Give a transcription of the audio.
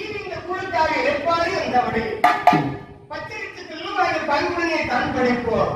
EV கூழுக்காக ஏற்பாடு வந்தவடு பச்சரித்து செல்லுமாக பங்குடனே தான் படைப்போம்.